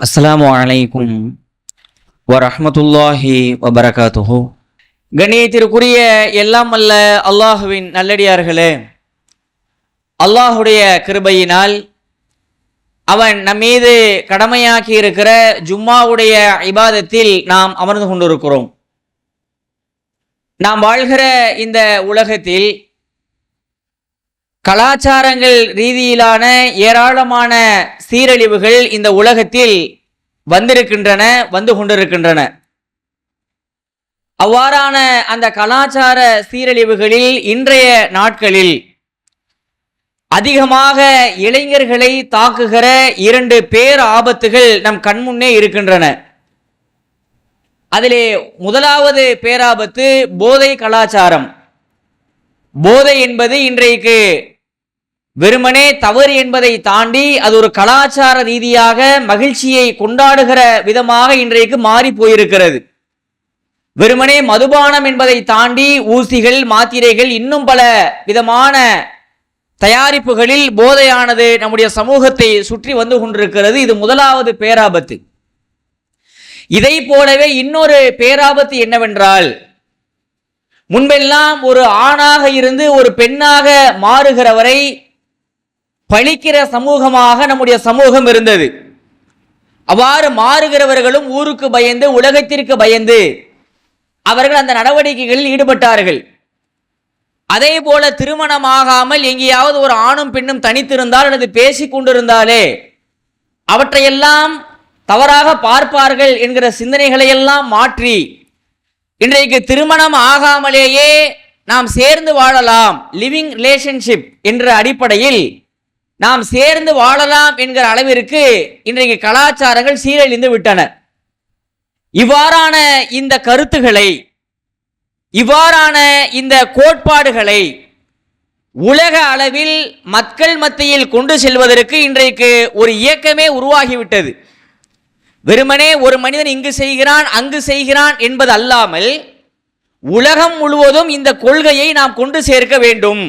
அஸ்ஸலாமு அலைக்கும் வரமத்துல்லாஹி வபரகாத்துஹு. கணியத்திற்குரிய எல்லாம் அல்ல அல்லாஹுவின் நல்லடியார்களே அல்லாஹுடைய கிருபையினால் அவன் நம்மீது கடமையாக்கி இருக்கிற ஜும்மாவுடைய இபாதத்தில் நாம் அமர்ந்து கொண்டிருக்கிறோம். நாம் வாழ்கிற இந்த உலகத்தில் கலாச்சாரங்கள் ரீதியிலான ஏராளமான சீரழிவுகள் இந்த உலகத்தில் வந்திருக்கின்றன வந்து கொண்டிருக்கின்றன. அவ்வாறான அந்த கலாச்சார சீரழிவுகளில் இன்றைய நாட்களில் அதிகமாக இளைஞர்களை தாக்குகிற இரண்டு பேர் ஆபத்துகள் நம் கண்முன்னே இருக்கின்றன. அதிலே முதலாவது பேராபத்து போதை கலாச்சாரம். போதை என்பது இன்றைக்கு வெறுமனே தவறு என்பதை தாண்டி அது ஒரு கலாச்சார ரீதியாக மகிழ்ச்சியை கொண்டாடுகிற விதமாக இன்றைக்கு மாறி போயிருக்கிறது. வெறுமனே மதுபானம் என்பதை தாண்டி ஊசிகள் மாத்திரைகள் இன்னும் பல விதமான தயாரிப்புகளில் போதையானது நம்முடைய சமூகத்தை சுற்றி வந்து கொண்டிருக்கிறது. இது முதலாவது பேராபத்து. இதை போலவே இன்னொரு பேராபத்து என்னவென்றால் முன்பெல்லாம் ஒரு ஆணாக இருந்து ஒரு பெண்ணாக மாறுகிறவரை பழிக்கிற சமூகமாக நம்முடைய சமூகம் இருந்தது. அவ்வாறு மாறுகிறவர்களும் ஊருக்கு பயந்து உலகத்திற்கு பயந்து அவர்கள் அந்த நடவடிக்கைகளில் ஈடுபட்டார்கள். அதே போல திருமணமாகாமல் எங்கேயாவது ஒரு ஆணும் பெண்ணும் தனித்திருந்தால் அல்லது பேசிக் கொண்டிருந்தாலே அவற்றையெல்லாம் தவறாக பார்ப்பார்கள் என்கிற சிந்தனைகளை எல்லாம் மாற்றி இன்றைக்கு திருமணம் ஆகாமலேயே நாம் சேர்ந்து வாழலாம். லிவிங் ரிலேஷன்ஷிப் என்ற அடிப்படையில் நாம் சேர்ந்து வாழலாம் என்கிற அளவிற்கு இன்றைக்கு கலாச்சாரங்கள் சீரழிந்து விட்டன. இவ்வாறான இந்த கருத்துக்களை இவ்வாறான இந்த கோட்பாடுகளை உலக அளவில் மக்கள் மத்தியில் கொண்டு செல்வதற்கு இன்றைக்கு ஒரு இயக்கமே உருவாகிவிட்டது. வெறுமனே ஒரு மனிதன் இங்கு செய்கிறான் அங்கு செய்கிறான் என்பது அல்லாமல் உலகம் முழுவதும் இந்த கொள்கையை நாம் கொண்டு சேர்க்க வேண்டும்.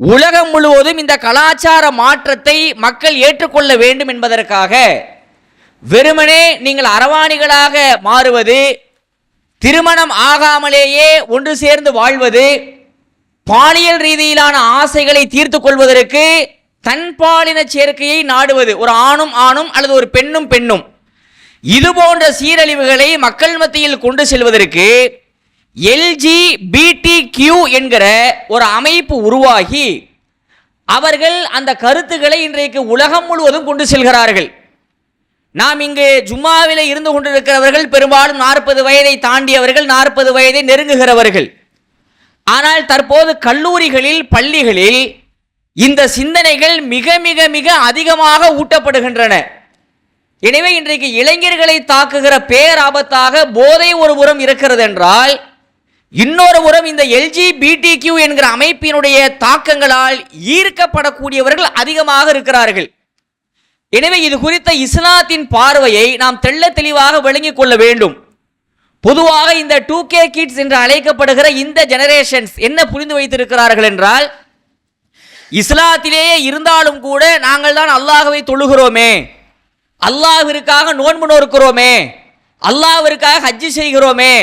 உலகம் முழுவதும் இந்த கலாச்சார மாற்றத்தை மக்கள் ஏற்றுக்கொள்ள வேண்டும் என்பதற்காக வெறுமனே நீங்கள் அரவாணிகளாக மாறுவது திருமணம் ஆகாமலேயே ஒன்று சேர்ந்து வாழ்வது பாலியல் ரீதியிலான ஆசைகளை தீர்த்து கொள்வதற்கு தன்பாலின சேர்க்கையை நாடுவது ஒரு ஆணும் ஆணும் அல்லது ஒரு பெண்ணும் பெண்ணும் இது போன்ற சீரழிவுகளை மக்கள் மத்தியில் கொண்டு செல்வதற்கு எல்ஜி பிடி கியூ என்கிற ஒரு அமைப்பு உருவாகி அவர்கள் அந்த கருத்துக்களை இன்றைக்கு உலகம் முழுவதும் கொண்டு செல்கிறார்கள். நாம் இங்கு ஜும்மாவில் இருந்து கொண்டிருக்கிறவர்கள் பெரும்பாலும் நாற்பது வயதை தாண்டியவர்கள் நாற்பது வயதை நெருங்குகிறவர்கள். ஆனால் தற்போது கல்லூரிகளில் பள்ளிகளில் இந்த சிந்தனைகள் மிக மிக மிக அதிகமாக ஊட்டப்படுகின்றன. எனவே இன்றைக்கு இளைஞர்களை தாக்குகிற பேராபத்தாக போதை ஒரு புறம் இருக்கிறது என்றால் இன்னொரு புறம் இந்த எல்ஜி கியூ என்கிற அமைப்பினுடைய தாக்கங்களால் ஈர்க்கப்படக்கூடியவர்கள் அதிகமாக இருக்கிறார்கள். எனவே இது குறித்த இஸ்லாத்தின் பார்வையை நாம் தெள்ள தெளிவாக விளங்கிக் கொள்ள வேண்டும். பொதுவாக இந்த டூ கே கிட்ஸ் என்று அழைக்கப்படுகிற இந்த ஜெனரேஷன்ஸ் என்ன புரிந்து வைத்திருக்கிறார்கள் என்றால் இஸ்லாத்திலேயே இருந்தாலும் கூட நாங்கள் தான் அல்லாஹவை தொழுகிறோமே. அல்லாஹிற்காக நோன்பு நோக்கிறோமே அல்லாஹிற்காக ஹஜ்ஜு செய்கிறோமே.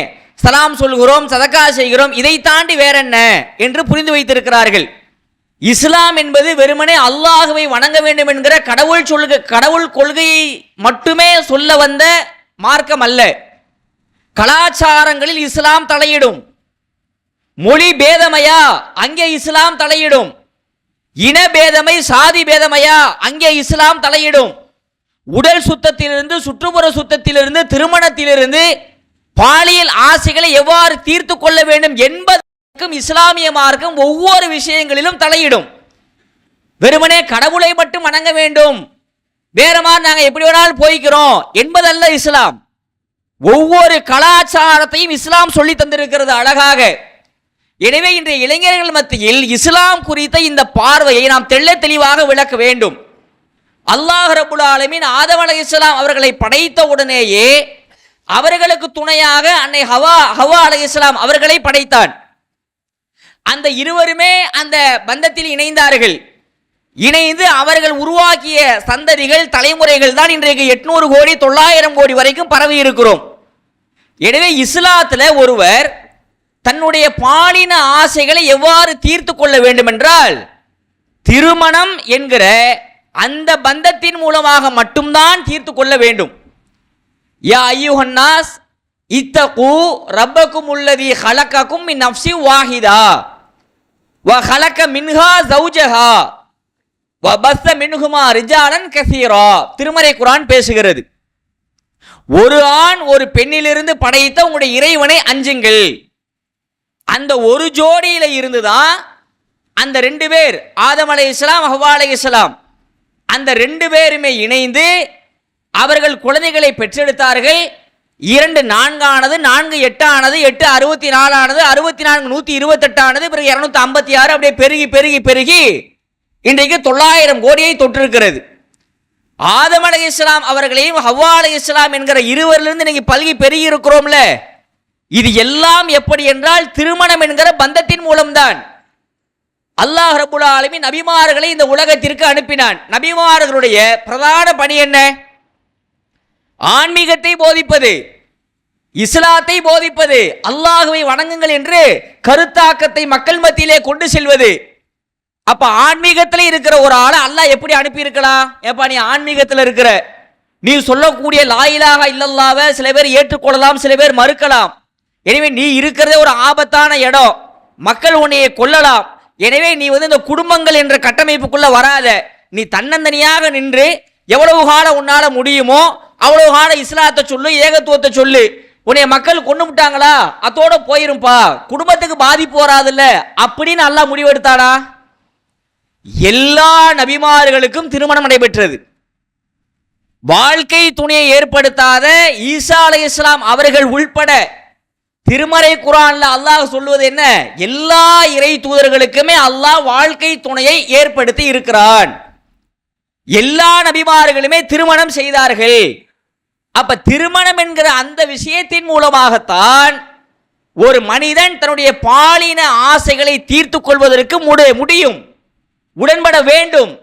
சலாம் சொல்கிறோம் சதக்கா செய்கிறோம் இதை தாண்டி வேற என்ன என்று புரிந்து வைத்திருக்கிறார்கள். இஸ்லாம் என்பது வெறுமனே அல்லாஹுவை வணங்க வேண்டும் என்கிற கடவுள் சொல்க கடவுள் கொள்கையை மட்டுமே சொல்ல வந்த மார்க்கம் அல்ல. கலாச்சாரங்களில் இஸ்லாம் தலையிடும். மொழி பேதமையா? அங்கே இஸ்லாம் தலையிடும். இன பேதமை சாதி பேதமையா? அங்கே இஸ்லாம் தலையிடும். உடல் சுத்தத்திலிருந்து சுற்றுப்புற சுத்தத்திலிருந்து திருமணத்திலிருந்து பாலியல் ஆசைகளை எவ்வாறு தீர்த்து கொள்ள வேண்டும் என்பதற்கும் இஸ்லாமிய மார்க்கம் ஒவ்வொரு விஷயங்களிலும் தலையிடும். வெறுமனே கடவுளை மட்டும் வணங்க வேண்டும். வேற மாதிரி நாங்கள் எப்படி வேணாலும் போய்க்கிறோம் என்பதல்ல இஸ்லாம். ஒவ்வொரு கலாச்சாரத்தையும் இஸ்லாம் சொல்லி தந்திருக்கிறது அழகாக. எனவே இன்றைய இளைஞர்கள் மத்தியில் இஸ்லாம் குறித்த இந்த பார்வையை நாம் தெள்ள தெளிவாக விளக்க வேண்டும். அல்லாஹ் ரபுல் ஆலமின் ஆதம் அலை இஸ்லாம் அவர்களை படைத்த உடனேயே அவர்களுக்கு துணையாக அன்னை ஹவா ஹவா அலை இஸ்லாம் அவர்களை படைத்தான். அந்த இருவருமே அந்த பந்தத்தில் இணைந்தார்கள். இணைந்து அவர்கள் உருவாக்கிய சந்ததிகள் தலைமுறைகள் தான் இன்றைக்கு எட்நூறு கோடி தொள்ளாயிரம் கோடி வரைக்கும் பரவி இருக்கிறோம். எனவே இஸ்லாத்தில் ஒருவர் தன்னுடைய பாலின ஆசைகளை எவ்வாறு தீர்த்து கொள்ள வேண்டுமென்றால் திருமணம் என்கிற அந்த பந்தத்தின் மூலமாக மட்டும்தான் தீர்த்து கொள்ள வேண்டும். யா ஐயுஹன்னாஸ் இத்தகு ரப்பக்கும் உள்ளதி ஹலக்கக்கும் மின் நஃப்சி வாஹிதா. வ ஹலக்க மின்ஹா ஜௌஜஹா வ பஸ்ஸ மின்ஹுமா ரிஜாலன் கசீரா. திருமறை குரான் பேசுகிறது. ஒரு ஆண் ஒரு பெண்ணிலிருந்து படைத்த உங்களுடைய இறைவனை அஞ்சுங்கள். அந்த ஒரு ஜோடியில இருந்துதான் அந்த ரெண்டு பேர் ஆதம் அலை இஸ்லாம் ஹவ்வா அலை இஸ்லாம் அந்த ரெண்டு பேருமே இணைந்து அவர்கள் குழந்தைகளை பெற்றெடுத்தார்கள். இரண்டு நான்கானது நான்கு எட்டானது எட்டு அறுபத்தி நாலானது அறுபத்தி நான்கு நூற்றி இருபத்தெட்டானது பிறகு இரநூத்தி ஐம்பத்தி ஆறு அப்படியே பெருகி பெருகி பெருகி இன்றைக்கு தொள்ளாயிரம் கோடியை தொற்றிருக்கிறது. ஆதம் அலை இஸ்லாம் அவர்களையும் ஹவ்வா அலை இஸ்லாம் என்கிற இருவரிலிருந்து நீங்க பல்கி பெருகி இருக்கிறோம்ல. இது எல்லாம் எப்படி என்றால் திருமணம் என்கிற பந்தத்தின் மூலம்தான். அல்லாஹ் ரபுல் ஆலமி நபிமார்களை இந்த உலகத்திற்கு அனுப்பினான். நபிமார்களுடைய பிரதான பணி என்ன? ஆன்மீகத்தை போதிப்பது இஸ்லாத்தை போதிப்பது அல்லாஹுவை வணங்குங்கள் என்று கருத்தாக்கத்தை மக்கள் மத்தியிலே கொண்டு செல்வது. அப்ப ஆன்மீகத்தில் இருக்கிற ஒரு ஆளை அல்லாஹ் எப்படி அனுப்பி இருக்கலாம் ஏப்பா நீ ஆன்மீகத்தில் இருக்கிற. நீ சொல்லக்கூடிய லாயிலாக இல்லல்லாவ சில பேர் ஏற்றுக்கொள்ளலாம் சில பேர் மறுக்கலாம். எனவே நீ இருக்கிறதே ஒரு ஆபத்தான இடம். மக்கள் உன்னையை கொல்லலாம். எனவே நீ வந்து இந்த குடும்பங்கள் என்ற கட்டமைப்புக்குள்ள வராத. நீ தன்னந்தனியாக நின்று எவ்வளவு காலம் உன்னால முடியுமோ அவ்வளோ காலம் இஸ்லாத்தை சொல்லு ஏகத்துவத்தை சொல்லு. உன்னைய மக்கள் கொண்டு விட்டாங்களா அத்தோட போயிரும்பா. குடும்பத்துக்கு பாதிப்பு வராதுல்ல. அப்படின்னு அல்லாஹ் முடிவெடுத்தானா? எல்லா நபிமார்களுக்கும் திருமணம் நடைபெற்றது. வாழ்க்கை துணையை ஏற்படுத்தாத ஈசா அலை இஸ்லாம் அவர்கள் உள்பட திருமறை குரான்ல அல்லாஹ் சொல்லுவது என்ன? எல்லா இறை தூதர்களுக்குமே அல்லாஹ் வாழ்க்கை துணையை ஏற்படுத்தி இருக்கிறான். எல்லா நபிமார்களுமே திருமணம் செய்தார்கள். அப்ப திருமணம் என்கிற அந்த விஷயத்தின் மூலமாகத்தான் ஒரு மனிதன் தன்னுடைய பாலின ஆசைகளை தீர்த்து கொள்வதற்கு முடி முடியும். உடன்பட வேண்டும்.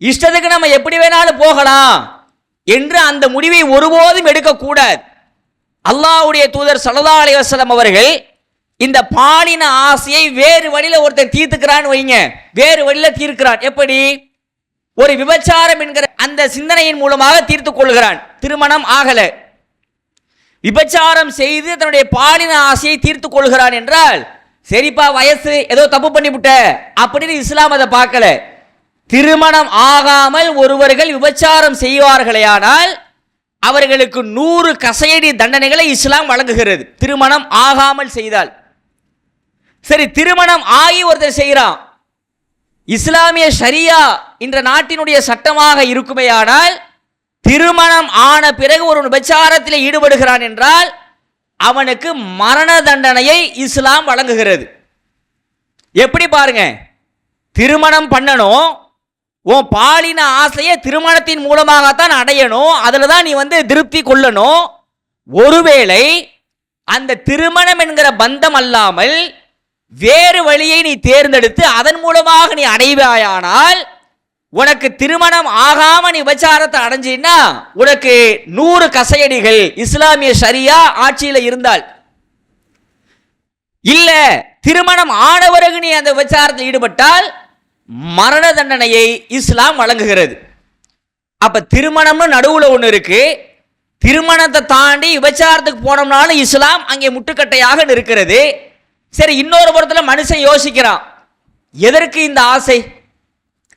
இஷ்டத்துக்கு நம்ம எப்படி வேணாலும் போகலாம் என்று அந்த முடிவை ஒருபோதும் எடுக்கக்கூடாது. அல்லாஹ்வுடைய தூதர் சலதா அலைஹி அவர்கள் இந்த பாலின ஆசையை வேறு வழியில ஒருத்தர் தீர்த்துக்கிறான்னு வைங்க. வேறு வழியில தீர்க்கிறான். எப்படி? ஒரு விபச்சாரம் என்கிற அந்த சிந்தனையின் மூலமாக தீர்த்து கொள்கிறான். திருமணம் ஆகல. விபச்சாரம் செய்து தன்னுடைய பாலின ஆசையை தீர்த்து கொள்கிறான் என்றால் சரிப்பா வயசு ஏதோ தப்பு பண்ணிவிட்ட அப்படின்னு இஸ்லாம் அதை பார்க்கல. திருமணம் ஆகாமல் ஒருவர்கள் விபச்சாரம் செய்வார்களேயானால் அவர்களுக்கு நூறு கசையடி தண்டனைகளை இஸ்லாம் வழங்குகிறது. திருமணம் ஆகாமல் செய்தால். சரி திருமணம் ஆகி ஒருத்தர் செய்கிறான். இஸ்லாமிய ஷரியா இந்த நாட்டினுடைய சட்டமாக இருக்குமேயானால் திருமணம் ஆன பிறகு ஒரு விபச்சாரத்தில் ஈடுபடுகிறான் என்றால் அவனுக்கு மரண தண்டனையை இஸ்லாம் வழங்குகிறது. எப்படி பாருங்க? திருமணம் பண்ணணும் உன் பாலின ஆசையை திருமணத்தின் மூலமாகத்தான் அடையணும் அதில் தான் நீ வந்து திருப்தி கொள்ளணும். ஒருவேளை அந்த திருமணம் என்கிற பந்தம் அல்லாமல் வேறு வழியை நீ தேர்ந்தெடுத்து அதன் மூலமாக நீ அடைவாயானால் உனக்கு திருமணம் ஆகாம நீ விபச்சாரத்தை அடைஞ்சின்னா உனக்கு நூறு கசையடிகள் இஸ்லாமிய சரியா ஆட்சியில் இருந்தால். இல்ல திருமணம் ஆனவருக்கு நீ அந்த விபச்சாரத்தில் ஈடுபட்டால் மரண தண்டனையை இஸ்லாம் வழங்குகிறது. அப்ப திருமணம்னு நடுவுல ஒன்று இருக்கு. திருமணத்தை தாண்டி விபச்சாரத்துக்கு போனோம்னாலும் இஸ்லாம் அங்கே முட்டுக்கட்டையாக இருக்கிறது சரி இன்னொரு புறத்தில் மனுஷன் யோசிக்கிறான். எதற்கு இந்த ஆசை?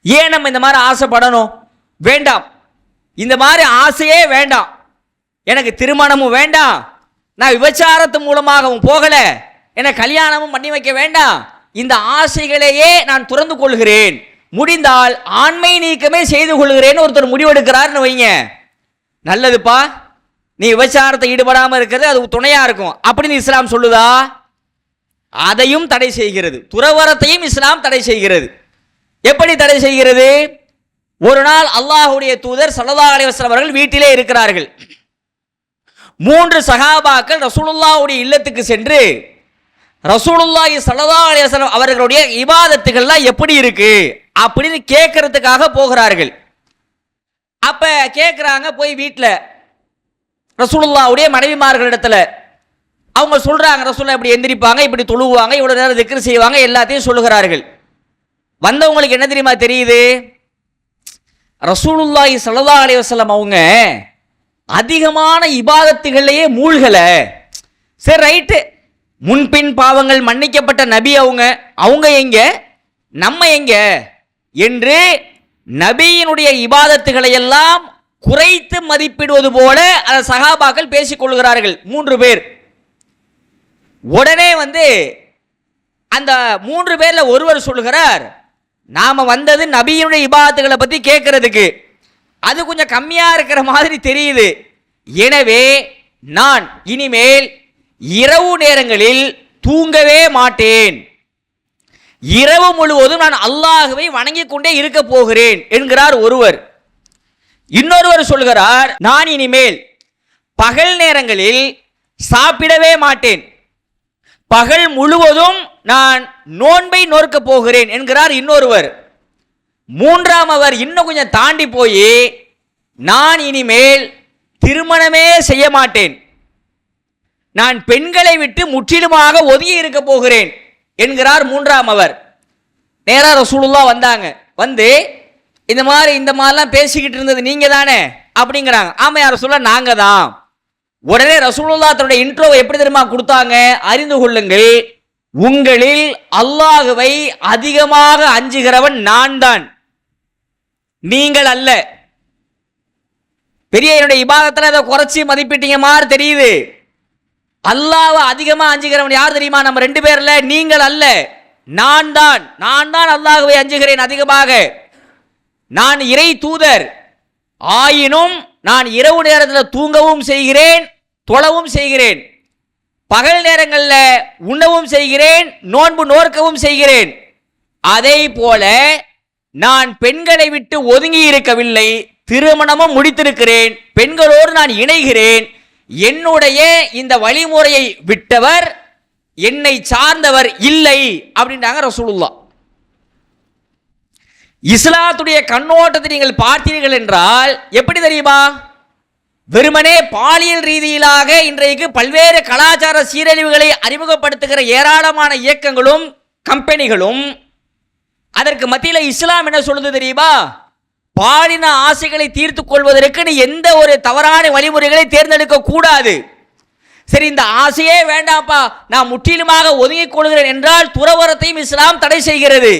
ஏன் நம்ம இந்த மாதிரி ஆசைப்படணும்? வேண்டாம். இந்த மாதிரி ஆசையே வேண்டாம். எனக்கு திருமணமும் வேண்டாம். நான் விபச்சாரத்து மூலமாகவும் போகலை. என கல்யாணமும் பண்ணி வைக்க வேண்டாம். இந்த ஆசைகளையே நான் துறந்து கொள்கிறேன். முடிந்தால் ஆண்மை நீக்கமே செய்து கொள்கிறேன்னு ஒருத்தர் முடிவெடுக்கிறாருன்னு வைங்க. நல்லதுப்பா. நீ விபச்சாரத்தை ஈடுபடாமல் இருக்கிறது அது துணையாக இருக்கும். அப்படின்னு இஸ்லாம் சொல்லுதா? அதையும் தடை செய்கிறது. துறவரத்தையும் இஸ்லாம் தடை செய்கிறது. எப்படி தடை செய்கிறது? ஒரு நாள் அல்லாஹுடைய தூதர் சலதா அலைஹி அவர்கள் வீட்டிலே இருக்கிறார்கள். மூன்று சகாபாக்கள் ரசூலுல்லாவுடைய இல்லத்துக்கு சென்று ரசூலுல்லாஹி ஸல்லல்லாஹு அலைஹி அவர்களுடைய இபாதத்துகள்லாம் எப்படி இருக்கு? அப்படின்னு கேட்கறதுக்காக போகிறார்கள். அப்ப கேட்குறாங்க போய் வீட்டில் ரசூலுல்லாவுடைய மனைவிமார்களிடத்துல அவங்க சொல்கிறாங்க ரசூல்லா இப்படி எந்திரிப்பாங்க இப்படி தொழுவாங்க இவ்வளோ நேரம் திக்ரு செய்வாங்க எல்லாத்தையும் சொல்லுகிறார்கள். வந்தவங்களுக்கு என்ன தெரியுமா தெரியுது? ரசூலுல்லாஹி சலதா அலி வசலம் அவங்க அதிகமான இபாதத்துகள்லையே மூழ்கலை. சரி ரைட்டு. முன்பின் பாவங்கள் மன்னிக்கப்பட்ட நபி அவங்க. அவங்க எங்க? நம்ம எங்க? என்று நபியினுடைய இபாதத்துகளை எல்லாம் குறைத்து மதிப்பிடுவது போல அந்த சகாபாக்கள் பேசிக் கொள்கிறார்கள். மூன்று பேர். உடனே வந்து அந்த மூன்று பேரில் ஒருவர் சொல்லுகிறார் நாம் வந்தது நபியினுடைய இபாத்துகளை பற்றி கேட்கறதுக்கு. அது கொஞ்சம் கம்மியாக இருக்கிற மாதிரி தெரியுது. எனவே நான் இனிமேல் இரவு நேரங்களில் தூங்கவே மாட்டேன். இரவு முழுவதும் நான் அல்லாஹுவை வணங்கிக் கொண்டே இருக்க போகிறேன் என்கிறார் ஒருவர். இன்னொருவர் சொல்கிறார் நான் இனிமேல் பகல் நேரங்களில் சாப்பிடவே மாட்டேன். பகல் முழுவதும் நான் நோன்பை நோற்க போகிறேன் என்கிறார் இன்னொருவர். மூன்றாம் அவர் இன்னும் கொஞ்சம் தாண்டி போய் நான் இனிமேல் திருமணமே செய்ய மாட்டேன். நான் பெண்களை விட்டு முற்றிலுமாக ஒதுங்கி இருக்க போகிறேன் என்கிறார் மூன்றாம் அவர். நேரா ரசூலுல்லா வந்தாங்க. வந்து இந்த மாதிரி இந்த மாதிரிலாம் பேசிக்கிட்டு இருந்தது நீங்க தானே அப்படிங்கிறாங்க. ஆமா யார் சொல்ல நாங்க தான் உடனே ரசூலுல்லா தன்னுடைய இன்ட்ரோவை எப்படி தெரியுமா கொடுத்தாங்க? அறிந்து கொள்ளுங்கள். உங்களில் அல்லாஹுவை அதிகமாக அஞ்சுகிறவன் நான் தான் நீங்கள் அல்ல. பெரிய என்னுடைய இபாதத்தில் அதை குறைச்சி மதிப்பிட்டீங்க மாதிரி தெரியுது. அல்லாவை அதிகமாக அஞ்சுகிறவன் யார் தெரியுமா? நம்ம ரெண்டு பேர்ல நீங்கள் அல்ல. நான் தான் நான் தான் அல்லாஹுவை அஞ்சுகிறேன் அதிகமாக. நான் இறை தூதர். ஆயினும் நான் இரவு நேரத்தில் தூங்கவும் செய்கிறேன் தொழவும் செய்கிறேன். பகல் நேரங்களில் உண்ணவும் செய்கிறேன் நோன்பு நோற்கவும் செய்கிறேன். அதே போல நான் பெண்களை விட்டு ஒதுங்கி இருக்கவில்லை திருமணமும் முடித்திருக்கிறேன் பெண்களோடு நான் இணைகிறேன். என்னுடைய இந்த வழிமுறையை விட்டவர் என்னை சார்ந்தவர் இல்லை அப்படின்றாங்க ரசூலுல்லா இஸ்லாத்துடைய கண்ணோட்டத்தை நீங்கள் பார்த்தீர்கள் என்றால் எப்படி தெரியுமா? வெறுமனே பாலியல் ரீதியிலாக இன்றைக்கு பல்வேறு கலாச்சார சீரழிவுகளை அறிமுகப்படுத்துகிற ஏராளமான இயக்கங்களும் கம்பெனிகளும் அதற்கு மத்தியில் இஸ்லாம் என்ன சொல்லுது தெரியுமா? பாலின ஆசைகளை தீர்த்து கொள்வதற்கு நீ எந்த ஒரு தவறான வழிமுறைகளை தேர்ந்தெடுக்க கூடாது. சரி இந்த ஆசையே வேண்டாம்ப்பா. நான் முற்றிலுமாக ஒதுங்கிக் கொள்கிறேன் என்றால் துறவரத்தையும் இஸ்லாம் தடை செய்கிறது.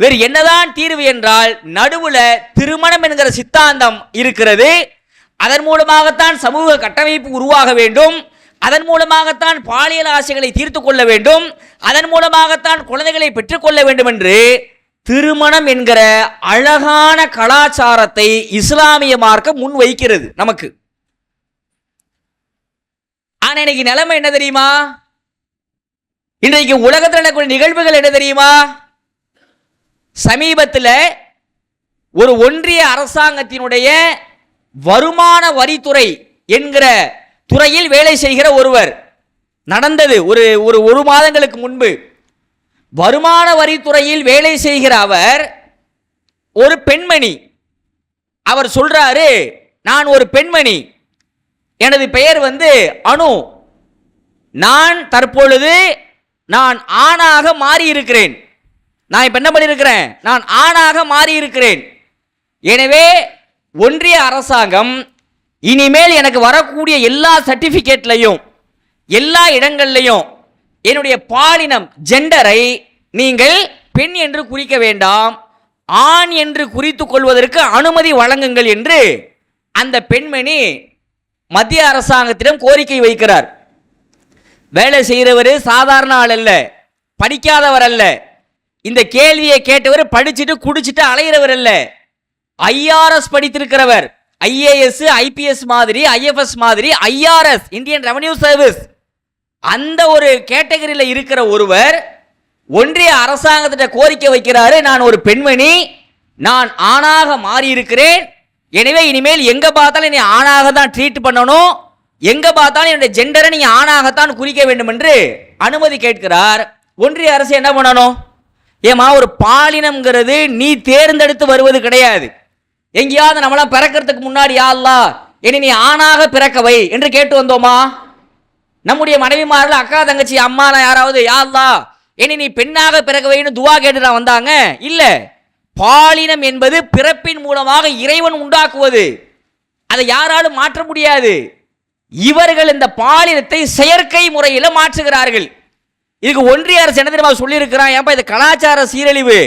வேறு என்னதான் தீர்வு என்றால் நடுவுல திருமணம் என்கிற சித்தாந்தம் இருக்கிறது. அதன் மூலமாகத்தான் சமூக கட்டமைப்பு உருவாக வேண்டும். அதன் மூலமாகத்தான் பாலியல் ஆசைகளை தீர்த்து கொள்ள வேண்டும். அதன் மூலமாகத்தான் குழந்தைகளை பெற்றுக்கொள்ள வேண்டும் என்று திருமணம் என்கிற அழகான கலாச்சாரத்தை இஸ்லாமிய மார்க்கம் முன் வைக்கிறது நமக்கு. ஆனா இன்னைக்கு நிலைமை என்ன தெரியுமா? இன்றைக்கு உலகத்தில் நடக்கக்கூடிய நிகழ்வுகள் என்ன தெரியுமா? சமீபத்தில் ஒரு ஒன்றிய அரசாங்கத்தினுடைய வருமான வரித்துறை என்கிற துறையில் வேலை செய்கிற ஒருவர் நடந்தது. ஒரு ஒரு ஒரு மாதங்களுக்கு முன்பு. வருமான வரித்துறையில் வேலை செய்கிற அவர் ஒரு பெண்மணி. அவர் சொல்றாரு நான் ஒரு பெண்மணி. எனது பெயர் வந்து அனு. நான் தற்பொழுது நான் ஆணாக மாறி இருக்கிறேன் நான் இப்போ என்ன பண்ணியிருக்கிறேன் நான் ஆணாக மாறி இருக்கிறேன் எனவே ஒன்றிய அரசாங்கம் இனிமேல் எனக்கு வரக்கூடிய எல்லா சர்டிஃபிகேட்லையும் எல்லா இடங்கள்லையும் என்னுடைய பாலினம் ஜெண்டரை நீங்கள் பெண் என்று குறிக்க வேண்டாம் ஆண் என்று குறித்து கொள்வதற்கு அனுமதி வழங்குங்கள் என்று அந்த பெண்மணி மத்திய அரசாங்கத்திடம் கோரிக்கை வைக்கிறார். வேலை செய்கிறவர் சாதாரண ஆள் அல்ல படிக்காதவர் அல்ல இந்த கேள்வியை கேட்டவர் படிச்சுட்டு குடிச்சிட்டு அலையிறவர் அல்ல. ஐஆர்எஸ் படித்திருக்கிறவர். ஐஏஎஸ் ஐபிஎஸ் மாதிரி ஐஎஃப்எஸ் மாதிரி ஐஆர்எஸ் இந்தியன் ரெவன்யூ சர்வீஸ். அந்த ஒரு கேட்டகரியில் இருக்கிற ஒருவர் ஒன்றிய அரசாங்கத்திட்ட கோரிக்கை வைக்கிறாரு நான் ஒரு பெண்மணி நான் ஆணாக மாறி இருக்கிறேன் எனவே இனிமேல் எங்க பார்த்தாலும் என்னை ஆணாக தான் ட்ரீட் பண்ணணும் எங்க பார்த்தாலும் என்னுடைய ஜெண்டரை நீங்க ஆணாகத்தான் குறிக்க வேண்டும் என்று அனுமதி கேட்கிறார். ஒன்றிய அரசு என்ன பண்ணணும்? ஏமா ஒரு பாலினம்ங்கிறது நீ தேர்ந்தெடுத்து வருவது கிடையாது. எங்கேயாவது நம்மளாம் பிறக்கிறதுக்கு முன்னாடி யா என்னை நீ ஆணாக பிறக்கவை என்று கேட்டு வந்தோமா? நம்முடைய மனைவிமார்கள் அக்கா தங்கச்சி அம்மாலாம் யாராவது யாழ்லா என்னை நீ பெண்ணாக பிறக்கவைன்னு துவா கேட்டுதான் வந்தாங்க? இல்லை. பாலினம் என்பது பிறப்பின் மூலமாக இறைவன் உண்டாக்குவது. அதை யாராலும் மாற்ற முடியாது. இவர்கள் இந்த பாலினத்தை செயற்கை முறையில் மாற்றுகிறார்கள். இதுக்கு ஒன்றிய அரசு என்ன தெரியுமா சொல்லியிருக்கிறான்? ஏன்பா இது கலாச்சார சீரழிவு?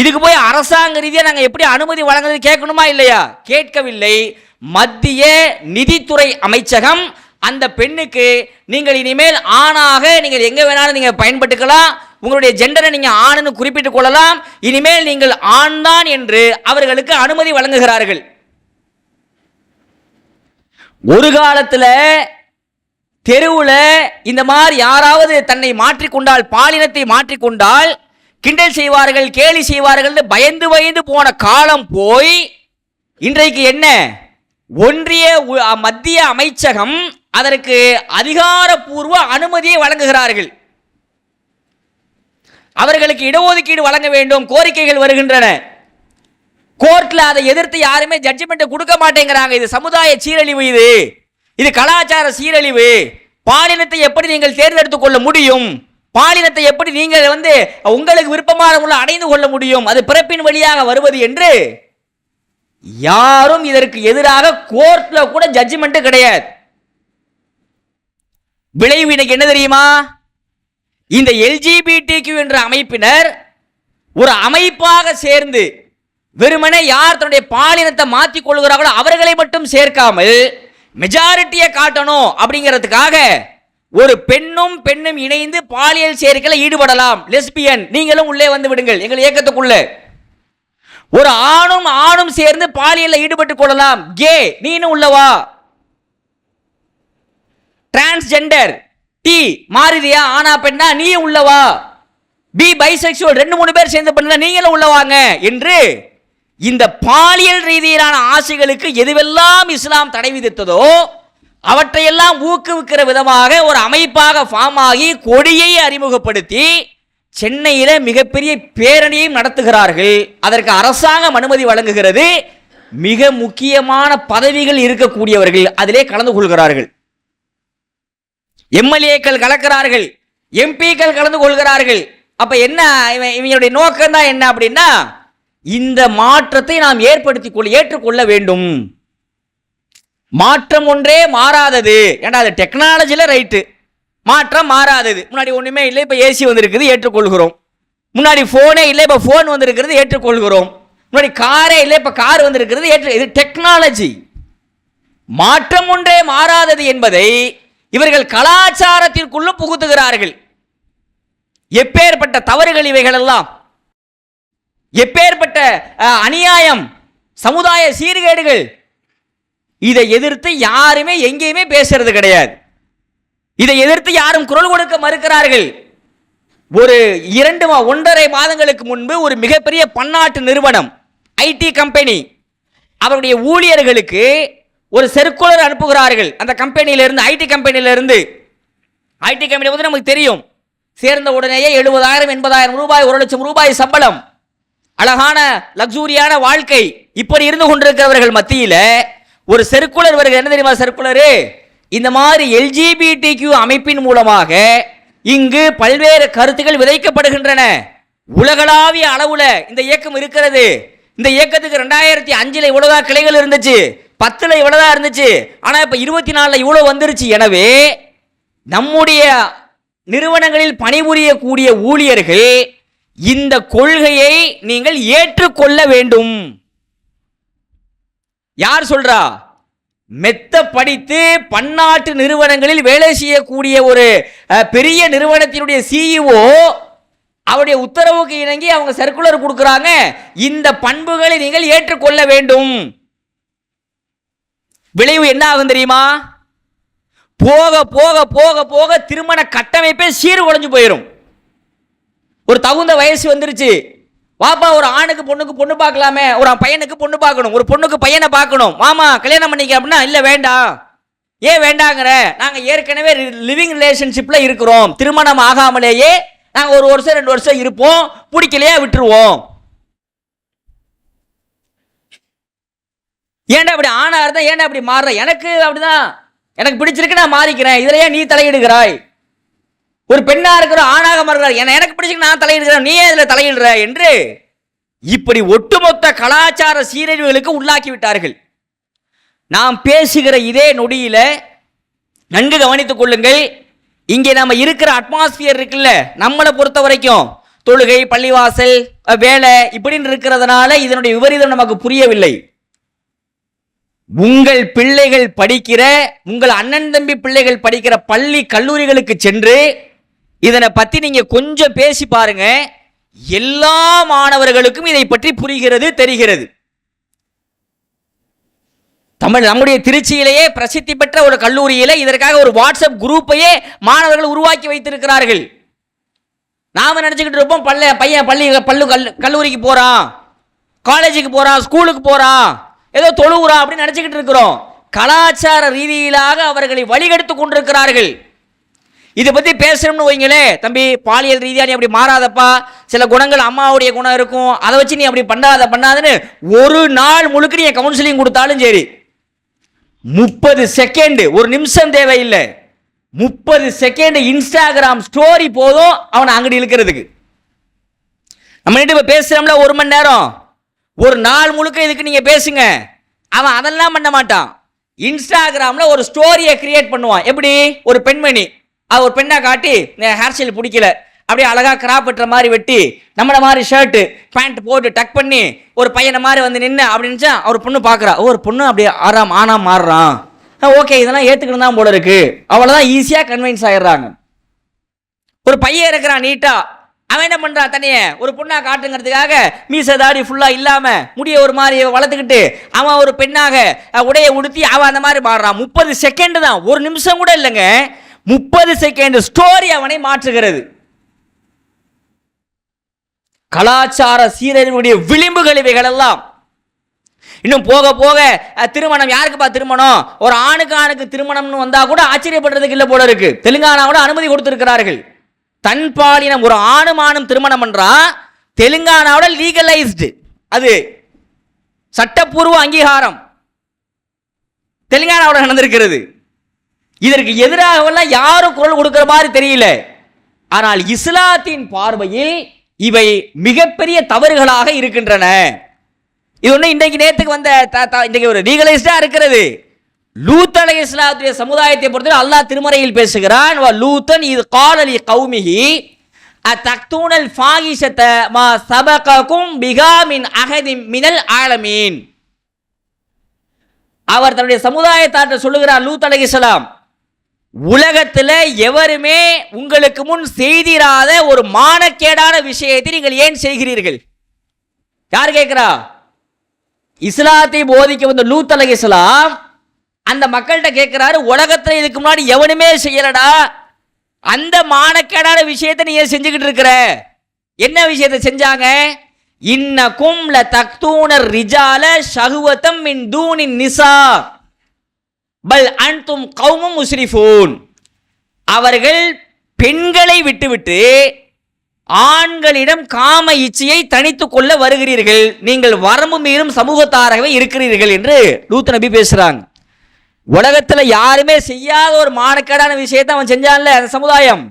இதுக்கு போய் அரசாங்க ரீதியாக நாங்கள் எப்படி அனுமதி வழங்குறது கேட்கணுமா இல்லையா? கேட்கவில்லை. மத்திய நிதித்துறை அமைச்சகம் அந்த பெண்ணுக்கு நீங்கள் இனிமேல் ஆணாக நீங்கள் எங்கே வேணாலும் நீங்கள் பயன்பட்டுக்கலாம் உங்களுடைய ஜெண்டரை நீங்கள் ஆணுன்னு குறிப்பிட்டுக் கொள்ளலாம். இனிமேல் நீங்கள் ஆண்தான் என்று அவர்களுக்கு அனுமதி வழங்குகிறார்கள். ஒரு காலத்தில் தெருவில் இந்த மாதிரி யாராவது தன்னை மாற்றிக்கொண்டால் பாலினத்தை மாற்றிக்கொண்டால் கிண்டல் செய்வார்கள் கேலி செய்வார்கள் பயந்து பயந்து போன காலம் போய் இன்றைக்கு என்ன? ஒன்றிய உ- மத்திய அமைச்சகம் அதற்கு அதிகாரப்பூர்வ அனுமதியை வழங்குகிறார்கள். அவர்களுக்கு இடஒதுக்கீடு வழங்க வேண்டும் கோரிக்கைகள் வருகின்றன. கோர்ட்டில் அதை எதிர்த்து யாருமே ஜட்ஜ்மெண்ட் கொடுக்க மாட்டேங்கிறாங்க. இது சமுதாய சீரழிவு இது. இது கலாச்சார சீரழிவு. பாலினத்தை எப்படி நீங்கள் தேர்ந்தெடுத்து கொள்ள முடியும்? பாலினத்தை எப்படி நீங்கள் வந்து உங்களுக்கு விருப்பமானவங்களை அடைந்து கொள்ள முடியும்? அது பிறப்பின் வழியாக வருவது என்று யாரும் இதற்கு எதிராக கோர்ட்ல கூட ஜட்ஜ்மெண்ட் கிடையாது. விளைவு இன்னைக்கு என்ன தெரியுமா? இந்த எல்ஜிபிடிக்யூ என்ற அமைப்பினர் ஒரு அமைப்பாக சேர்ந்து வெறுமனே யார் தன்னுடைய பாலினத்தை மாற்றிக் கொள்கிறார்களோ அவர்களை மட்டும் சேர்க்காமல் மெஜாரிட்டியை காட்டணும் அப்படிங்கிறதுக்காக ஒரு பெண்ணும் பெண்ணும் இணைந்து பாலியல் சேர்க்கையில் ஈடுபடலாம். லெஸ்பியன் நீங்களும் உள்ளே வந்து விடுங்கள். எங்கள் இயக்கத்துக்குள்ள. ஒரு ஆணும் ஆணும் சேர்ந்து பாலியலில் ஈடுபட்டுக் கொள்ளலாம். கே நீனும் உள்ளவா டிரான்ஸ்ஜெண்டர் டி மாறுதியா? ஆனா பெண்ணா? நீ உள்ளவா பி பைசெக்சுவல் ரெண்டு மூணு பேர் சேர்ந்து பண்ணல நீங்களும் உள்ளவாங்க என்று இந்த பாலியல் ரீதியிலான ஆசைகளுக்கு எதுவெல்லாம் இஸ்லாம் தடை விதித்ததோ அவற்றையெல்லாம் ஊக்குவிக்கிற விதமாக ஒரு அமைப்பாக ஃபார்ம் ஆகி கொடியை அறிமுகப்படுத்தி சென்னையில் மிகப்பெரிய பேரணியையும் நடத்துகிறார்கள். அதற்கு அரசாங்கம் அனுமதி வழங்குகிறது. மிக முக்கியமான பதவிகள் இருக்கக்கூடியவர்கள் அதிலே கலந்து கொள்கிறார்கள். எம்எல்ஏக்கள் கலக்கிறார்கள். எம்பிக்கள் கலந்து கொள்கிறார்கள். அப்ப என்ன இவன் இவங்களுடைய நோக்கம் தான் என்ன அப்படின்னா இந்த மாற்றத்தை நாம் ஏற்படுத்திக் கொள்ள ஏற்றுக்கொள்ள வேண்டும். மாற்றம் ஒன்றே மாறாதது. ஏன்னா அது டெக்னாலஜியில் ரைட்டு மாற்றம் மாறாதது. முன்னாடி ஒன்றுமே இல்லை இப்போ ஏசி வந்திருக்குது ஏற்றுக்கொள்கிறோம். முன்னாடி ஃபோனே இல்லை இப்போ ஃபோன் வந்திருக்கிறது ஏற்றுக்கொள்கிறோம். முன்னாடி காரே இல்லை இப்போ கார் வந்திருக்கிறது ஏற்று இது டெக்னாலஜி மாற்றம் ஒன்றே மாறாதது என்பதை இவர்கள் கலாச்சாரத்திற்குள்ளே புகுத்துகிறார்கள். எப்பேற்பட்ட தவறுகள் இவைகளெல்லாம். எப்பேற்பட்ட அநியாயம் சமுதாய சீர்கேடுகள் இதை எதிர்த்து யாருமே எங்கேயுமே பேசுறது கிடையாது. இதை எதிர்த்து யாரும் குரல் கொடுக்க மறுக்கிறார்கள். ஒரு இரண்டு மா- ஒன்றரை மாதங்களுக்கு முன்பு ஒரு மிகப்பெரிய பன்னாட்டு நிறுவனம் ஐடி கம்பெனி அவருடைய ஊழியர்களுக்கு ஒரு சர்க்குலர் அனுப்புகிறார்கள். அந்த கம்பெனியிலிருந்து ஐடி கம்பெனியிலிருந்து. ஐடி கம்பெனி வந்து நமக்கு தெரியும். சேர்ந்த உடனேயே எழுபதாயிரம் எண்பதாயிரம் ரூபாய் ஒரு லட்சம் ரூபாய் சம்பளம். அழகான லக்ஸூரியான வாழ்க்கை இப்படி இருந்து கொண்டிருக்கிறவர்கள் மத்தியில் ஒரு செர்க்குலர் வருகிறது என்ன தெரியுமா செர்க்குலரு? இந்த மாதிரி எல்ஜிபிடிக்யூ அமைப்பின் மூலமாக இங்கு பல்வேறு கருத்துக்கள் விதைக்கப்படுகின்றன. உலகளாவிய அளவுல இந்த இயக்கம் இருக்கிறது. இந்த இயக்கத்துக்கு ரெண்டாயிரத்தி அஞ்சுல இவ்வளவுதான் கிளைகள் இருந்துச்சு. பத்துல இவ்வளவுதான் இருந்துச்சு. ஆனா இப்ப இருபத்தி நாலுல இவ்வளவு வந்துருச்சு. எனவே நம்முடைய நிறுவனங்களில் பணிபுரியக்கூடிய ஊழியர்கள் இந்த கொள்கையை நீங்கள் ஏற்றுக்கொள்ள வேண்டும். யார் சொல்றா? மெத்த படித்து பன்னாட்டு நிறுவனங்களில் வேலை செய்யக்கூடிய ஒரு பெரிய நிறுவனத்தினுடைய சிஇஓ அவருடைய உத்தரவுக்கு இணங்கி அவங்க சர்க்குலர் கொடுக்குறாங்க. இந்த பண்புகளை நீங்கள் ஏற்றுக்கொள்ள வேண்டும். விளைவு என்ன ஆகும் தெரியுமா? போக போக போக போக திருமண கட்டமைப்பே சீர்குலைஞ்சு போயிடும் ஒரு தகுந்த வயசு வந்துருச்சு. வாப்பா ஒரு ஆணுக்கு பொண்ணுக்கு பொண்ணு பார்க்கலாமே. ஒரு பையனுக்கு பொண்ணு பார்க்கணும். ஒரு பொண்ணுக்கு பையனை பார்க்கணும். மாமா கல்யாணம் பண்ணிக்க அப்படின்னா இல்லை வேண்டாம் ஏன் வேண்டாங்கிற? நாங்கள் ஏற்கனவே லிவிங் ரிலேஷன்ஷிப்பில் இருக்கிறோம். திருமணம் ஆகாமலேயே நாங்கள் ஒரு வருஷம் ரெண்டு வருஷம் இருப்போம். பிடிக்கலையா விட்டுருவோம். ஏன்டா அப்படி ஆனா இருந்தா ஏன்டா அப்படி மாறுற? எனக்கு அப்படிதான். எனக்கு பிடிச்சிருக்கு நான் மாறிக்கிறேன். இதுல ஏன் நீ தலையிடுகிறாய். ஒரு பெண்ணா இருக்கிற ஆணாக மாறுகிறார். என எனக்கு பிடிச்சிக்க நான் தலையிடுகிறேன். நீ அதில் தலையிடுற என்று இப்படி ஒட்டுமொத்த கலாச்சார சீரழிவுகளுக்கு உள்ளாக்கி விட்டார்கள். நாம் பேசுகிற இதே நொடியில் நன்கு கவனித்துக் கொள்ளுங்கள். இங்கே நம்ம இருக்கிற அட்மாஸ்பியர் இருக்குல்ல நம்மளை பொறுத்த வரைக்கும் தொழுகை பள்ளிவாசல் வேலை இப்படின்னு இருக்கிறதுனால இதனுடைய விபரீதம் நமக்கு புரியவில்லை. உங்கள் பிள்ளைகள் படிக்கிற உங்கள் அண்ணன் தம்பி பிள்ளைகள் படிக்கிற பள்ளி கல்லூரிகளுக்கு சென்று இதனை பற்றி நீங்கள் கொஞ்சம் பேசி பாருங்க. எல்லா மாணவர்களுக்கும் இதை பற்றி புரிகிறது தெரிகிறது. தமிழ் நம்முடைய திருச்சியிலேயே பிரசித்தி பெற்ற ஒரு கல்லூரியில இதற்காக ஒரு வாட்ஸ்அப் குரூப்பையே மாணவர்கள் உருவாக்கி வைத்திருக்கிறார்கள். நாம நினச்சிக்கிட்டு இருப்போம் பள்ள பையன் பள்ளி பள்ளு கல் கல்லூரிக்கு போகிறான் காலேஜுக்கு போகிறான் ஸ்கூலுக்கு போகிறான் ஏதோ தொழுவுறான் அப்படின்னு நினச்சிக்கிட்டு இருக்கிறோம். கலாச்சார ரீதியிலாக அவர்களை வழிகெடுத்து கொண்டிருக்கிறார்கள். இதை பற்றி பேசணும்னு வைங்களே தம்பி பாலியல் ரீதியாக நீ அப்படி மாறாதப்பா. சில குணங்கள் அம்மாவுடைய குணம் இருக்கும். அதை வச்சு நீ அப்படி பண்ணாத பண்ணாதன்னு ஒரு நாள் முழுக்க நீ கவுன்சிலிங் கொடுத்தாலும் சரி. முப்பது செகண்டு ஒரு நிமிஷம் தேவையில்லை. முப்பது செகண்டு இன்ஸ்டாகிராம் ஸ்டோரி போதும் அவனை அங்கடி இழுக்கிறதுக்கு. நம்ம இப்போ பேசுகிறோம்ல ஒரு மணி நேரம். ஒரு நாள் முழுக்க இதுக்கு நீங்கள் பேசுங்க. அவன் அதெல்லாம் பண்ண மாட்டான். இன்ஸ்டாகிராமில் ஒரு ஸ்டோரியை கிரியேட் பண்ணுவான். எப்படி? ஒரு பெண்மணி. அது ஒரு பெண்ணாக காட்டி ஹேர் ஸ்டைல் பிடிக்கல. அப்படியே அழகாக கிராப் வெட்டுற மாதிரி வெட்டி நம்மள மாதிரி ஷர்ட்டு பேண்ட் போட்டு டக் பண்ணி ஒரு பையனை மாதிரி வந்து நின்று அப்படின்னு அவர் பொண்ணு பார்க்குறா. ஒரு பொண்ணு அப்படியே ஆறாம் ஆனா மாறுறான். ஓகே இதெல்லாம் ஏற்றுக்கணும் தான் போல இருக்கு. அவ்வளோதான் ஈஸியாக கன்வின்ஸ் ஆயிடுறாங்க. ஒரு பையன் இருக்கிறான் நீட்டா அவன் என்ன பண்ணுறான் தனிய? ஒரு பொண்ணாக காட்டுங்கிறதுக்காக மீச தாடி ஃபுல்லாக இல்லாமல் முடிய ஒரு மாதிரி வளர்த்துக்கிட்டு அவன் ஒரு பெண்ணாக உடையை உடுத்தி அவன் அந்த மாதிரி மாறுறான். முப்பது செகண்டு தான். ஒரு நிமிஷம் கூட இல்லைங்க. முப்பது செகண்ட் ஸ்டோரி அவனை மாற்றுகிறது. கலாச்சார சீரழிவுடைய விளிம்புகள் இவைகளெல்லாம். இன்னும் போக போக திருமணம் யாருக்குப்பா திருமணம்? ஒரு ஆணுக்கு ஆணுக்கு திருமணம்னு வந்தா கூட ஆச்சரியப்படுறதுக்கு இல்லை போல இருக்கு. தெலுங்கானாவோட அனுமதி கொடுத்திருக்கிறார்கள். தன் பாலினம் ஒரு ஆணும் ஆணும் திருமணம் என்றா தெலுங்கானாவோட லீகலைஸ்டு அது சட்டப்பூர்வ அங்கீகாரம். தெலுங்கானாவோட நடந்திருக்கிறது. இதற்கு எதிராகவெல்லாம் யாரும் குரல் கொடுக்கிற மாதிரி தெரியல. ஆனால் இஸ்லாத்தின் பார்வையில் இவை மிகப்பெரிய தவறுகளாக இருக்கின்றன. இது ஒண்ணு இன்றைக்கு நேத்துக்கு வந்த த- த- இன்றைக்கு ஒரு லீகலைஸ்டா இருக்கிறது. லூத் அலை இஸ்லாத்துடைய சமுதாயத்தை பொறுத்தவரை அல்லாஹ் திருமறையில் பேசுகிறான் லூத்தன் இது காலலி அ அத்தக்தூனல் ஃபாகிஷத்த மா சபகக்கும் பிகாமின் அகதி அகதிம் மினல் ஆலமீன். அவர் தன்னுடைய சமுதாயத்தாற்ற சொல்லுகிறார் லூத் அலை இஸ்லாம் உலகத்தில் எவருமே உங்களுக்கு முன் செய்திராத ஒரு மானக்கேடான விஷயத்தை நீங்கள் ஏன் செய்கிறீர்கள்? யார் கேட்கிறா? இஸ்லாத்தை போதிக்க வந்த லூத் அலக இஸ்லாம் அந்த மக்கள்கிட்ட கேட்கிறாரு உலகத்தில் இதுக்கு முன்னாடி எவனுமே செய்யலடா? அந்த மானக்கேடான விஷயத்தை நீ ஏன் செஞ்சுக்கிட்டு இருக்கிற? என்ன விஷயத்தை செஞ்சாங்க? இன்ன கும்ல தக்தூனர் ரிஜால சகுவத்தம் மின் தூணின் நிசா. பல் அன்தும் கௌமும் முஸ்ரிஃபூன். அவர்கள் பெண்களை விட்டுவிட்டு ஆண்களிடம் காம இச்சையை தனித்து கொள்ள வருகிறீர்கள். நீங்கள் வரம்பு மீறும் சமூகத்தாராகவே இருக்கிறீர்கள் என்று லூத் நபி பேசுகிறாங்க உலகத்தில் யாருமே செய்யாத ஒரு மானக்கேடான விஷயத்தை அவன் செஞ்சான்ல அந்த சமுதாயம்.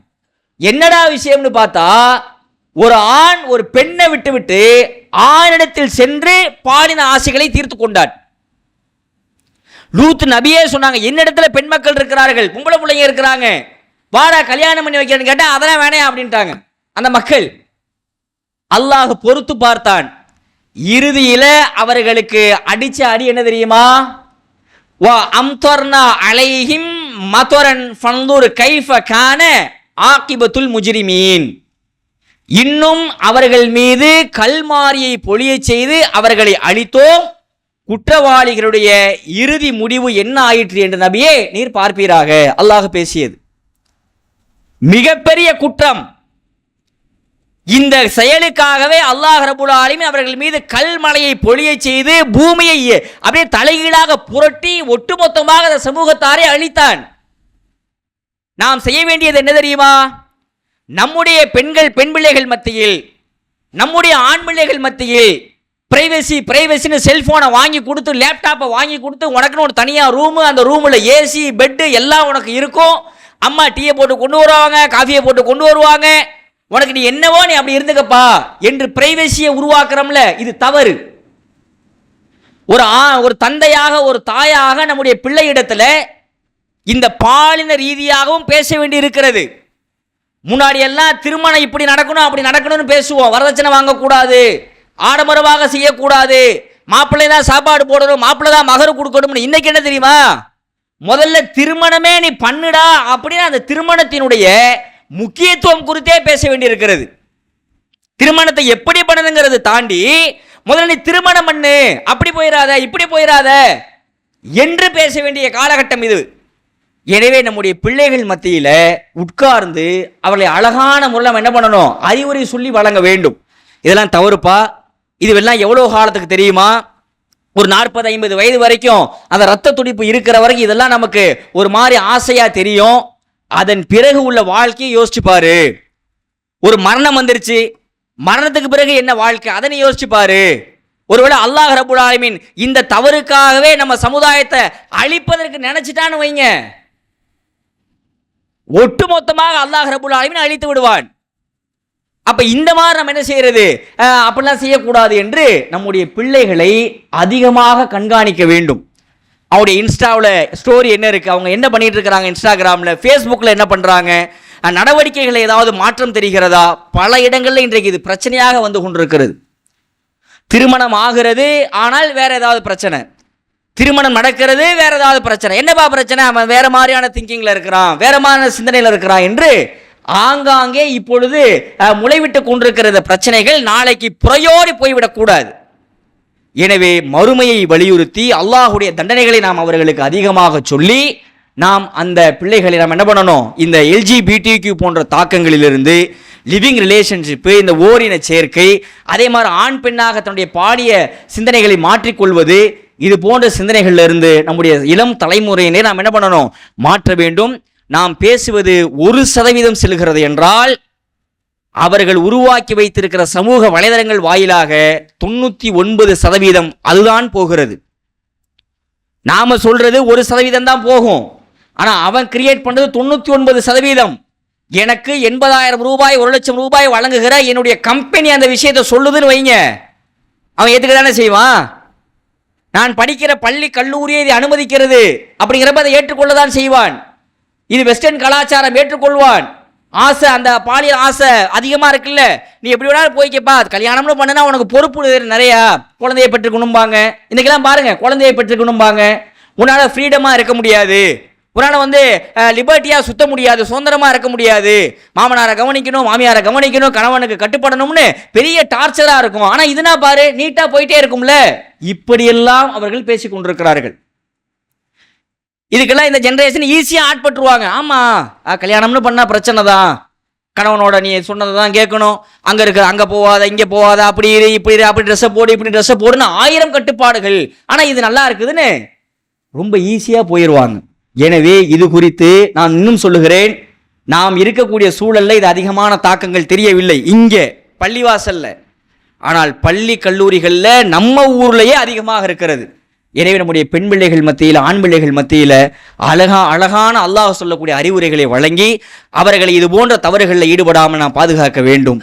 என்னடா விஷயம்னு பார்த்தா ஒரு ஆண் ஒரு பெண்ணை விட்டுவிட்டு ஆணிடத்தில் சென்று பாலின ஆசைகளை தீர்த்து கொண்டான். லூத் நபியே சொன்னாங்க என்னிடத்துல பெண் மக்கள் இருக்கிறார்கள்? பொம்பளை பிள்ளைங்க இருக்கிறாங்க. வாடா கல்யாணம் பண்ணி வைக்கிறேன்னு கேட்டா அதெல்லாம் வேணாம் அப்படின்ட்டாங்க. அந்த மக்கள் அல்லாஹ் பொறுத்து பார்த்தான். இறுதியில அவர்களுக்கு அடிச்ச அடி என்ன தெரியுமா? வா அம்தர்னா அலைஹிம் மதரன் ஃபந்தூர் கைஃப கான ஆக்கிபத்துல் முஜ்ரிமீன். இன்னும் அவர்கள் மீது கல்மாரியை பொழியச் செய்து அவர்களை அழித்தோம். குற்றவாளிகளுடைய இறுதி முடிவு என்ன ஆயிற்று என்று நபியே நீர் பார்ப்பீராக. அல்லாஹ் பேசியது. மிகப்பெரிய குற்றம். இந்த செயலுக்காகவே அல்லாஹ் ரபுல் ஆலமீன் அவர்கள் மீது கல்மலையை பொழியச் செய்து பூமியை அப்படியே தலைகீழாக புரட்டி ஒட்டுமொத்தமாக அந்த சமூகத்தாரை அழித்தான். நாம் செய்ய வேண்டியது என்ன தெரியுமா? நம்முடைய பெண்கள் பெண் பிள்ளைகள் மத்தியில் நம்முடைய ஆண் பிள்ளைகள் மத்தியில் பிரைவசி பிரைவசின்னு செல்ஃபோனை வாங்கி கொடுத்து லேப்டாப்பை வாங்கி கொடுத்து உனக்குன்னு ஒரு தனியாக ரூமு அந்த ரூமில் ஏசி பெட்டு எல்லாம் உனக்கு இருக்கும். அம்மா டீயை போட்டு கொண்டு வருவாங்க காஃபியை போட்டு கொண்டு வருவாங்க. உனக்கு நீ என்னவோ நீ அப்படி இருந்துக்கப்பா என்று பிரைவசியை உருவாக்குறோம்ல இது தவறு. ஒரு ஆ ஒரு தந்தையாக ஒரு தாயாக நம்முடைய பிள்ளையிடத்தில் இந்த பாலின ரீதியாகவும் பேச வேண்டி இருக்கிறது. முன்னாடி எல்லாம் திருமணம் இப்படி நடக்கணும் அப்படி நடக்கணும்னு பேசுவோம். வரதட்சணை வாங்கக்கூடாது. ஆடம்பரமாக செய்யக்கூடாது. மாப்பிள்ளை தான் சாப்பாடு போடணும் மாப்பிள்ளை தான் மகரு கொடுக்கணும்னு இன்னைக்கு என்ன தெரியுமா? முதல்ல திருமணமே நீ பண்ணுடா அப்படின்னு அந்த திருமணத்தினுடைய முக்கியத்துவம் குறித்தே பேச வேண்டியிருக்கிறது. திருமணத்தை எப்படி பண்ணணுங்கிறது தாண்டி முதல்ல நீ திருமணம் பண்ணு. அப்படி போயிடாத இப்படி போயிடாத என்று பேச வேண்டிய காலகட்டம் இது. எனவே நம்முடைய பிள்ளைகள் மத்தியில் உட்கார்ந்து அவர்களை அழகான முறையில் நம்ம என்ன பண்ணணும்? அறிவுரை சொல்லி வழங்க வேண்டும். இதெல்லாம் தவறுப்பா? இதுவெல்லாம் எவ்வளோ காலத்துக்கு தெரியுமா? ஒரு நாற்பது ஐம்பது வயது வரைக்கும் அந்த ரத்த துடிப்பு இருக்கிற வரைக்கும் இதெல்லாம் நமக்கு ஒரு மாதிரி ஆசையா தெரியும். அதன் பிறகு உள்ள வாழ்க்கையை யோசிச்சு பாரு. ஒரு மரணம் வந்துருச்சு. மரணத்துக்கு பிறகு என்ன வாழ்க்கை? அதனை யோசிச்சு பாரு. ஒருவேளை அல்லாஹ் ரபுல் ஆலமின் இந்த தவறுக்காகவே நம்ம சமுதாயத்தை அழிப்பதற்கு நினைச்சிட்டான்னு வைங்க. ஒட்டுமொத்தமாக அல்லாஹ் ரபுல் ஆலமின் அழித்து விடுவான். அப்ப இந்த மாதிரி நம்ம என்ன செய்யறது? அப்படிலாம் செய்யக்கூடாது என்று நம்முடைய பிள்ளைகளை அதிகமாக கண்காணிக்க வேண்டும். அவருடைய இன்ஸ்டாவில் ஸ்டோரி என்ன இருக்குது அவங்க என்ன பண்ணிட்டு இருக்கிறாங்க இன்ஸ்டாகிராமில்? ஃபேஸ்புக்கில் என்ன பண்ணுறாங்க நடவடிக்கைகள் ஏதாவது மாற்றம் தெரிகிறதா? பல இடங்களில் இன்றைக்கு இது பிரச்சனையாக வந்து கொண்டிருக்கிறது. திருமணம் ஆகிறது ஆனால் வேற ஏதாவது பிரச்சனை. திருமணம் நடக்கிறது வேற ஏதாவது பிரச்சனை. என்னப்பா பிரச்சனை? அவன் வேற மாதிரியான திங்கிங்கில் இருக்கிறான் வேற மாதிரியான சிந்தனையில் இருக்கிறான் என்று ஆங்காங்கே இப்பொழுது முளைவிட்டு கொண்டிருக்கிற பிரச்சனைகள் நாளைக்கு புறையோடி போய்விடக்கூடாது எனவே மறுமையை வலியுறுத்தி அல்லாஹுடைய தண்டனைகளை நாம் அவர்களுக்கு அதிகமாக சொல்லி நாம் அந்த பிள்ளைகளை நாம் என்ன பண்ணணும்? இந்த எல்ஜிபிடிக்யூ போன்ற தாக்கங்களிலிருந்து லிவிங் ரிலேஷன்ஷிப்பு இந்த ஓரின சேர்க்கை அதே மாதிரி ஆண் பெண்ணாக தன்னுடைய பாடிய சிந்தனைகளை மாற்றிக்கொள்வது இது போன்ற சிந்தனைகளிலிருந்து நம்முடைய இளம் தலைமுறையினை நாம் என்ன பண்ணணும்? மாற்ற வேண்டும். நாம் பேசுவது ஒரு சதவீதம் செல்கிறது என்றால் அவர்கள் உருவாக்கி வைத்திருக்கிற சமூக வலைதளங்கள் வாயிலாக தொண்ணூத்தி ஒன்பது சதவீதம் அதுதான் போகிறது. நாம சொல்றது ஒரு சதவீதம் தான் போகும். ஆனா அவன் கிரியேட் பண்றது தொண்ணூத்தி ஒன்பது சதவீதம். எனக்கு எண்பதாயிரம் ரூபாய் ஒரு லட்சம் ரூபாய் வழங்குகிற என்னுடைய கம்பெனி அந்த விஷயத்தை சொல்லுதுன்னு வைங்க. அவன் ஏற்றுக்க தானே செய்வான்? நான் படிக்கிற பள்ளி கல்லூரியை இதை அனுமதிக்கிறது அப்படிங்கிறப்ப அதை ஏற்றுக்கொள்ள தான் செய்வான். இது வெஸ்டர்ன் கலாச்சாரம் ஏற்றுக்கொள்வான். ஆசை அந்த பாலியல் ஆசை அதிகமாக இருக்குல்ல? நீ எப்படி வேணாலும் போய்க்கப்பா கல்யாணம்னு பண்ணுனா உனக்கு பொறுப்பு நிறையா. குழந்தையை பெற்றுக்கணும்பாங்க. இன்னைக்கெல்லாம் பாருங்க குழந்தையை பெற்றுக்கணும்பாங்க. உன்னால் ஃப்ரீடமாக இருக்க முடியாது. உன்னால வந்து லிபர்ட்டியாக சுத்த முடியாது சுதந்திரமாக இருக்க முடியாது. மாமனாரை கவனிக்கணும் மாமியாரை கவனிக்கணும் கணவனுக்கு கட்டுப்படணும்னு பெரிய டார்ச்சராக இருக்கும். ஆனால் இதுனா பாரு நீட்டாக போயிட்டே இருக்கும்ல. இப்படியெல்லாம் அவர்கள் பேசிக்கொண்டிருக்கிறார்கள் இதுக்கெல்லாம் இந்த ஜென்ரேஷன் ஈஸியாக ஆட்பட்டுருவாங்க. ஆமாம் கல்யாணம்னு பண்ணால் பிரச்சனை தான். கணவனோட நீ சொன்னதை தான் கேட்கணும். அங்கே இருக்க அங்கே போகாத இங்கே போகாத அப்படி இரு இப்படி இரு அப்படி ட்ரெஸ்ஸை போடு இப்படி ட்ரெஸ்ஸை போடுன்னு ஆயிரம் கட்டுப்பாடுகள். ஆனால் இது நல்லா இருக்குதுன்னு ரொம்ப ஈஸியாக போயிடுவாங்க எனவே இது குறித்து நான் இன்னும் சொல்லுகிறேன். நாம் இருக்கக்கூடிய சூழலில் இது அதிகமான தாக்கங்கள் தெரியவில்லை. இங்கே பள்ளிவாசலில். ஆனால் பள்ளி கல்லூரிகளில் நம்ம ஊர்லேயே அதிகமாக இருக்கிறது. எனவே நம்முடைய பெண் பிள்ளைகள் மத்தியில் ஆண் பிள்ளைகள் மத்தியில் அழகா அழகான அல்லாஹ் சொல்லக்கூடிய அறிவுரைகளை வழங்கி அவர்களை இது போன்ற தவறுகளில் ஈடுபடாமல் நாம் பாதுகாக்க வேண்டும்.